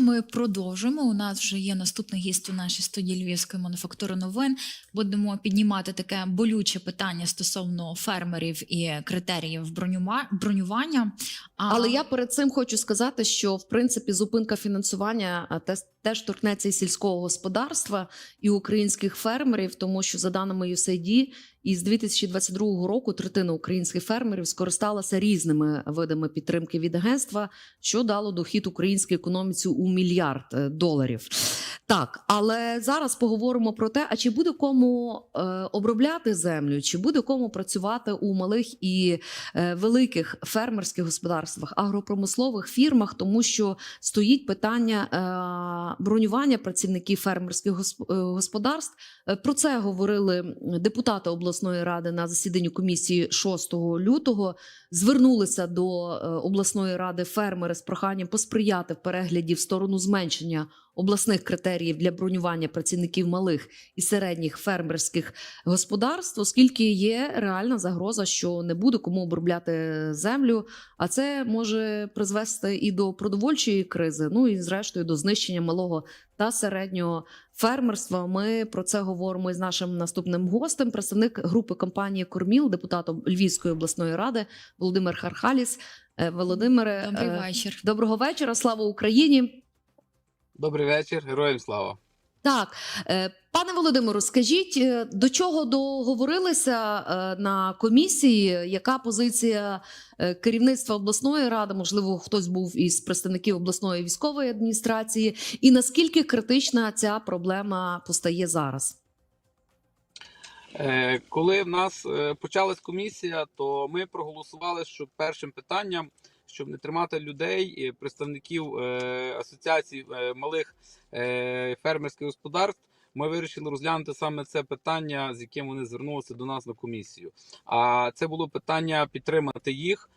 ми продовжуємо. У нас вже є наступний гість у нашій студії Львівської мануфактури новин. Будемо піднімати таке болюче питання стосовно фермерів і критеріїв бронювання. Але я перед цим хочу сказати, що в принципі зупинка фінансування теж торкнеться і сільського господарства і українських фермерів, тому що за даними USAID, із 2022 року третина українських фермерів скористалася різними видами підтримки від агентства, що дало дохід українській економіці у мільярд е, доларів. Так, але зараз поговоримо про те, а чи буде кому е, обробляти землю, чи буде кому працювати у малих і е, великих фермерських господарствах, агропромислових фірмах, тому що стоїть питання е, бронювання працівників фермерських е, господарств. Е, Про це говорили депутати обласної ради на засіданні комісії 6 лютого. Звернулися до е, обласної ради фермери з проханням посприяти в перегляді в сторону зменшення обласних критеріїв для бронювання працівників малих і середніх фермерських господарств, оскільки є реальна загроза, що не буде кому обробляти землю, а це може призвести і до продовольчої кризи, ну і зрештою до знищення малого та середнього фермерства. Ми про це говоримо із нашим наступним гостем, представник групи компанії Корміл, депутатом Львівської обласної ради Володимир Хархаліс. Е, Володимире, Добрий е, вечір. доброго вечора. Слава Україні. Добрий вечір, героям слава. Так, е, пане Володимиру, скажіть, е, до чого договорилися е, на комісії? Яка позиція керівництва обласної ради? Можливо, хтось був із представників обласної військової адміністрації, і наскільки критична ця проблема постає зараз? Коли в нас почалась комісія, то ми проголосували, що першим питанням, щоб не тримати людей, представників е, асоціацій е, малих е, фермерських господарств, ми вирішили розглянути саме це питання, з яким вони звернулися до нас на комісію. А це було питання підтримати їх,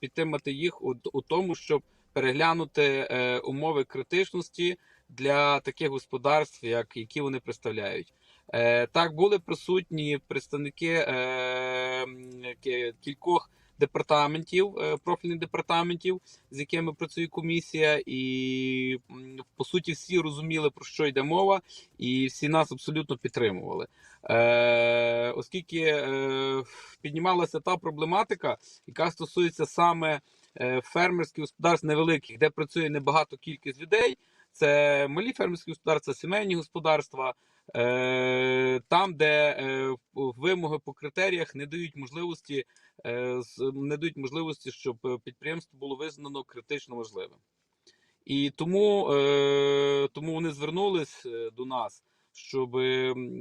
підтримати їх у, тому, щоб переглянути умови критичності для таких господарств, як які вони представляють. Так, були присутні представники кількох департаментів, е, профільних департаментів, з якими працює комісія, і по суті всі розуміли про що йде мова, і всі нас абсолютно підтримували. Е, Оскільки е, піднімалася та проблематика, яка стосується саме е, фермерських господарств невеликих, де працює небагато кількість людей. Це малі фермерські господарства, сімейні господарства, там, де е, вимоги по критеріях не дають можливості, е, не дають можливості, щоб е, підприємство було визнано критично важливим. І тому, е, тому вони звернулись е, до нас, щоб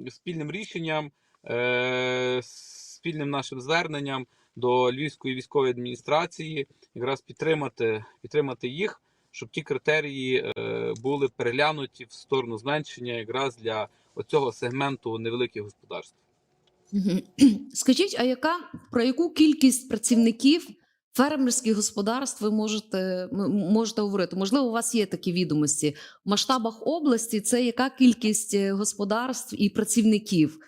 спільним рішенням, е, спільним нашим зверненням до Львівської військової адміністрації якраз підтримати, підтримати їх, щоб ті критерії е, були переглянуті в сторону зменшення якраз для оцього сегменту невеликих господарств. Скажіть, а яка про яку кількість працівників фермерських господарств ви можете, можете говорити? Можливо, у вас є такі відомості в масштабах області. Це яка кількість е, господарств і працівників?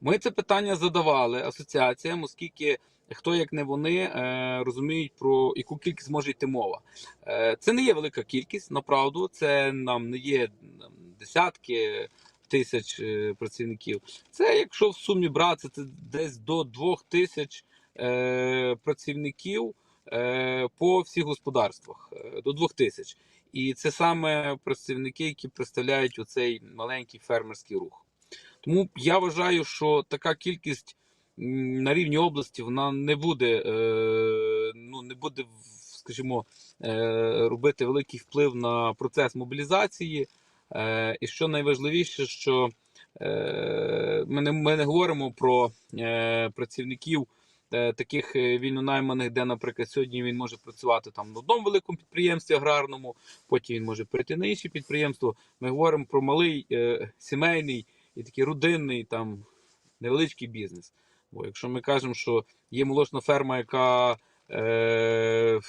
Ми це питання задавали асоціаціям, оскільки хто як не вони е, розуміють про яку кількість може йти мова. Е, це не є велика кількість, направду, це нам не є десятки тисяч е, працівників. Це, якщо в сумі брати, це десь до двох тисяч е, працівників е, по всіх господарствах. До двох тисяч. І це саме працівники, які представляють оцей маленький фермерський рух. Тому я вважаю, що така кількість на рівні області вона не буде, е, ну не буде, скажімо, е, робити великий вплив на процес мобілізації. Е, і що найважливіше, що ми, не, ми не говоримо про працівників таких е, вільнонайманих, де, наприклад, сьогодні він може працювати там на одному великому підприємстві аграрному, потім він може перейти на інше підприємство. Ми говоримо про малий е, сімейний і такий родинний там невеличкий бізнес. Бо якщо ми кажемо, що є молочна ферма, яка е,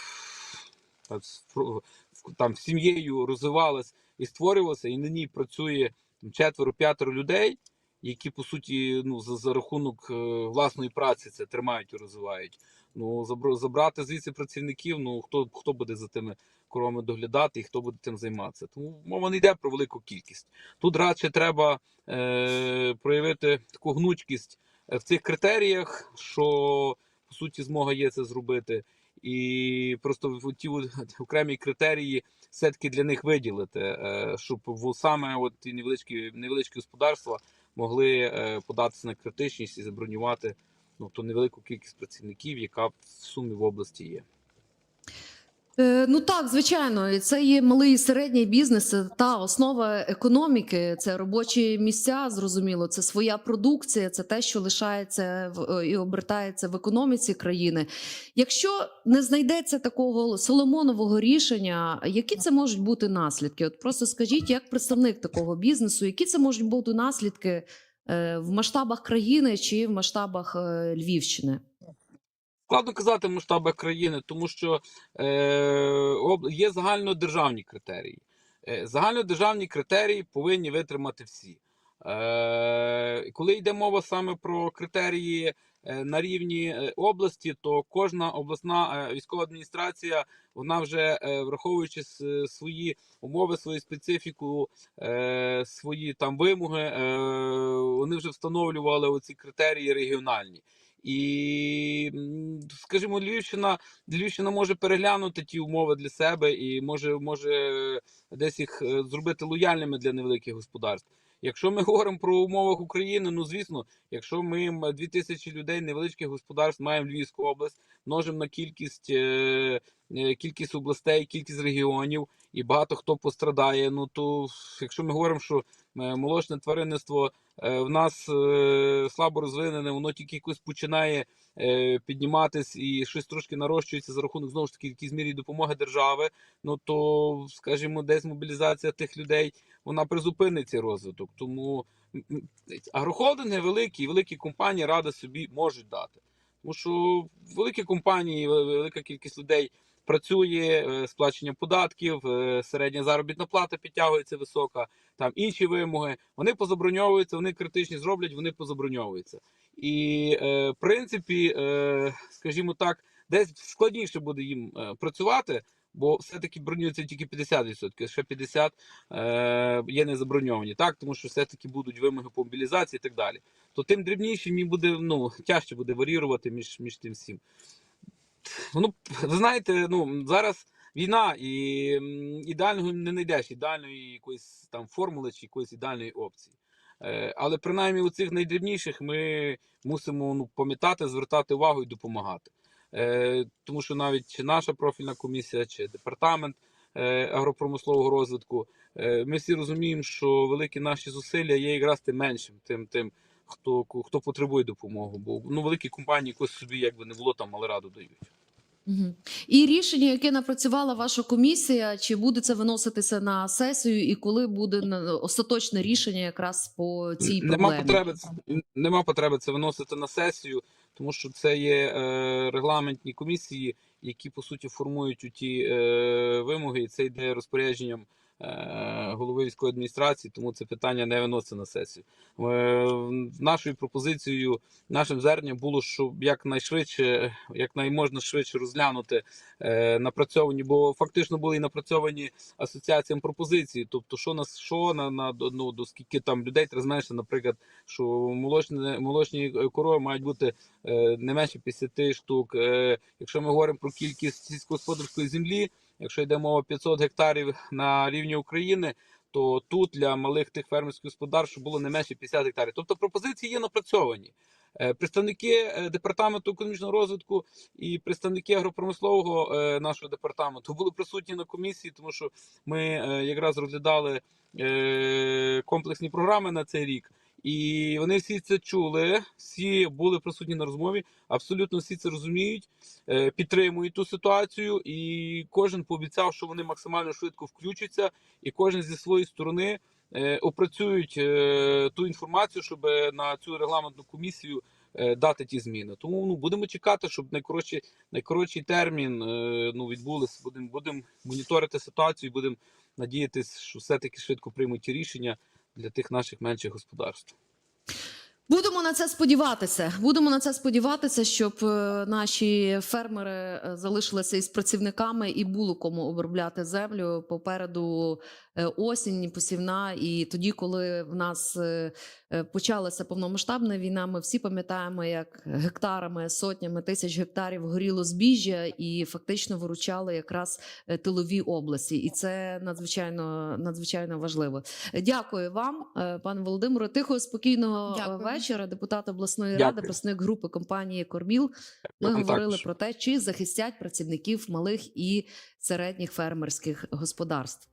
там, сім'єю розвивалась і створювалася, і на ній працює четверо-п'ятеро людей, які по суті ну, за, за рахунок е, власної праці це тримають і розвивають, Ну забрати звідси працівників. Ну хто хто буде за тими коровами доглядати і хто буде тим займатися? Тому мова не йде про велику кількість. Тут радше треба е, проявити таку гнучкість в цих критеріях, що по суті змога є це зробити, і просто ті окремі критерії все-таки для них виділити, е, щоб саме от ті невеличкі невеличкі господарства могли е, податися на критичність і забронювати ну, ту невелику кількість працівників, яка в сумі в області є. Е, Ну так, звичайно, це є малий і середній бізнес. Та основа економіки, це робочі місця. Зрозуміло, це своя продукція, це те, що лишається в е, і обертається в економіці країни. Якщо не знайдеться такого соломонового рішення, які це можуть бути наслідки? От просто скажіть, як представник такого бізнесу, які це можуть бути наслідки е, в масштабах країни чи в масштабах Львівщини? Складно казати в масштабах країни, тому що е, є загальнодержавні критерії. Е, загальнодержавні критерії повинні витримати всі. Е, коли йде мова саме про критерії е, на рівні е, області, то кожна обласна е, військова адміністрація, вона вже враховуючи свої умови, свою специфіку, е, свої там вимоги, е, вони вже встановлювали оці критерії регіональні. І, скажімо, Львівщина, Львівщина може переглянути ті умови для себе і може, може десь їх е, зробити лояльними для невеликих господарств. Якщо ми говоримо про умовах України, ну звісно, якщо ми м, 2000 людей невеличких господарств маємо Львівську область, множимо на кількість, е, е, кількість областей, кількість регіонів, і багато хто пострадає. Ну то якщо ми говоримо, що молочне тваринництво е, в нас е, слабо розвинене, воно тільки якось починає е, підніматись і щось трошки нарощується за рахунок знову ж таки в якійсь мірі допомоги держави. Ну то, скажімо, десь мобілізація тих людей вона призупинить цей розвиток. Тому агрохолдинги великі, великі компанії ради собі можуть дати. Тому що великі компанії, велика кількість людей працює, е, сплачення податків, е, середня заробітна плата підтягується висока, там інші вимоги. Вони позаброньовуються, вони критичні зроблять, вони позаброньовуються. І е, в принципі, скажімо так, десь складніше буде їм працювати. Бо все-таки бронюється тільки 50%, ще 50% е, є не заброньовані, так? Тому що все-таки будуть вимоги по мобілізації і так далі. То тим дрібнішим їм буде ну, тяжче буде варіювати між, між тим всім. Ну, ви знаєте, ну, зараз війна і ідеального не знайдеш, ідеальної якоїсь там формули чи якоїсь ідеальної опції. Е, але принаймні у цих найдрібніших ми мусимо ну, пам'ятати, звертати увагу і допомагати. Е, тому що навіть наша профільна комісія, чи департамент е, агропромислового розвитку, ми всі розуміємо, що великі наші зусилля є якраз тим меншим, тим, тим хто, хто потребує допомоги. Бо ну, великі компанії якось собі, якби не було, там але раду дають. Мгм. І рішення, яке напрацювала ваша комісія, чи буде це виноситися на сесію, і коли буде остаточне рішення якраз по цій Нема потреби, нема потреби це виносити на сесію, тому що це є е, регламентні комісії, які по суті формують у ті е, вимоги, і це йде розпорядженням голови військової адміністрації, тому це питання не виноситься на сесію. Е, нашою пропозицією, нашим зверненням було, щоб якнайшвидше, якнайможна швидше розглянути е, напрацьовані, бо фактично були і напрацьовані асоціаціям пропозиції. Тобто, що нас що на, на ну, до скільки там людей треба зменшити, наприклад, що молочні, молочні е, корови мають бути е, не менше 50 штук. Е, якщо ми говоримо про кількість сільськогосподарської землі, якщо йде мова 500 гектарів на рівні України. То тут для малих тих фермерських господарств було не менше 50 гектарів. Тобто пропозиції є напрацьовані. Е, Представники е, департаменту економічного розвитку і представники агропромислового е, нашого департаменту були присутні на комісії, тому що ми якраз розглядали комплексні програми на цей рік. І вони всі це чули, всі були присутні на розмові. Абсолютно всі це розуміють, е, підтримують ту ситуацію, і кожен пообіцяв, що вони максимально швидко включаться, і кожен зі своєї сторони е, опрацюють е, ту інформацію, щоб на цю регламентну комісію дати ті зміни. Тому ну будемо чекати, щоб найкоротший, найкоротший термін ну відбулися. Будемо будемо моніторити ситуацію, будемо надіятися, що все таки швидко приймуть рішення для тих наших менших господарств. Будемо на це сподіватися. Будемо на це сподіватися, щоб е, наші фермери е, залишилися із працівниками і було кому обробляти землю. Попереду осінь, посівна. І тоді, коли в нас е, е, почалася повномасштабна війна, ми всі пам'ятаємо, як гектарами, сотнями тисяч гектарів горіло збіжжя і фактично виручали якраз е, тилові області. І це надзвичайно надзвичайно важливо. Дякую вам, е, пане Володимире. Тихого спокійного е, Дякую. вечора. Депутат обласної Дякую. ради, представник групи компанії Корміл. Ми Вам говорили також. про те, чи захистять працівників малих і середніх фермерських господарств.